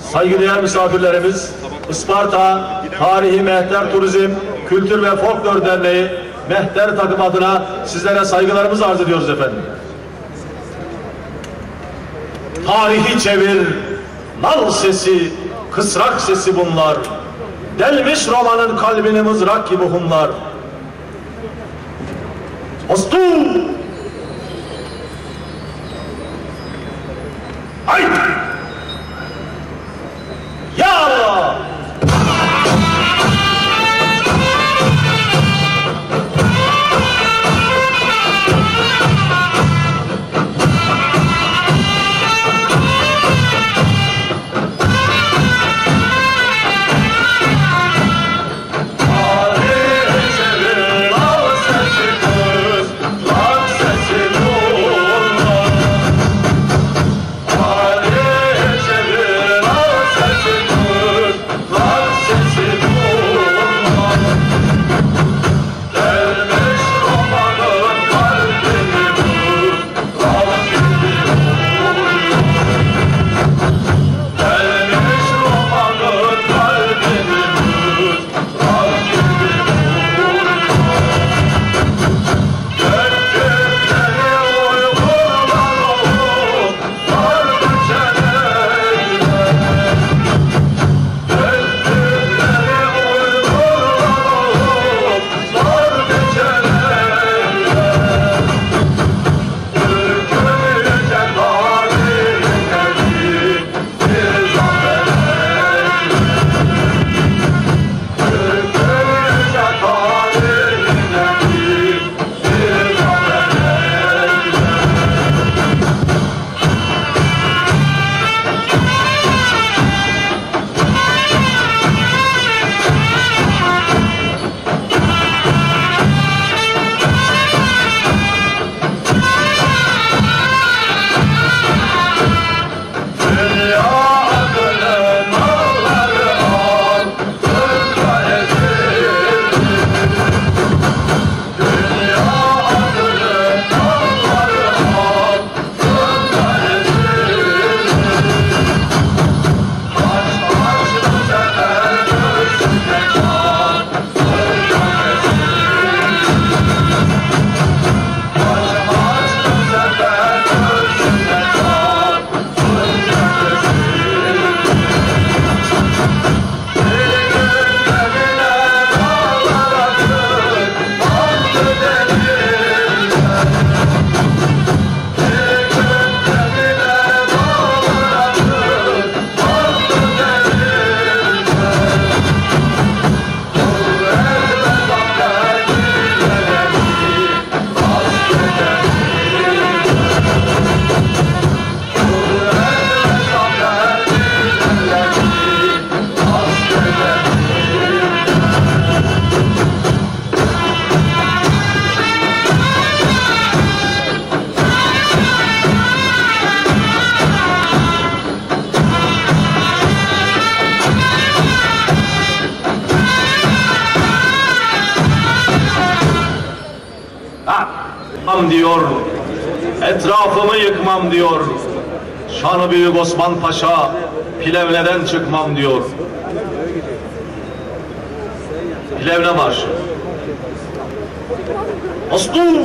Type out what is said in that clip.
saygıdeğer misafirlerimiz, Isparta Tarihi Mehter Turizm Kültür ve Folklor Derneği Mehter takım adına sizlere saygılarımızı arz ediyoruz efendim. Tarihi çevir, nal sesi, kısrak sesi bunlar. Delmiş romanın kalbini mızrak gibi humlar. Ostum! Yıkmam diyor, etrafımı yıkmam diyor. Şanı Büyük Osman Paşa, Plevne'den çıkmam diyor. Plevne Marşı. Ostum!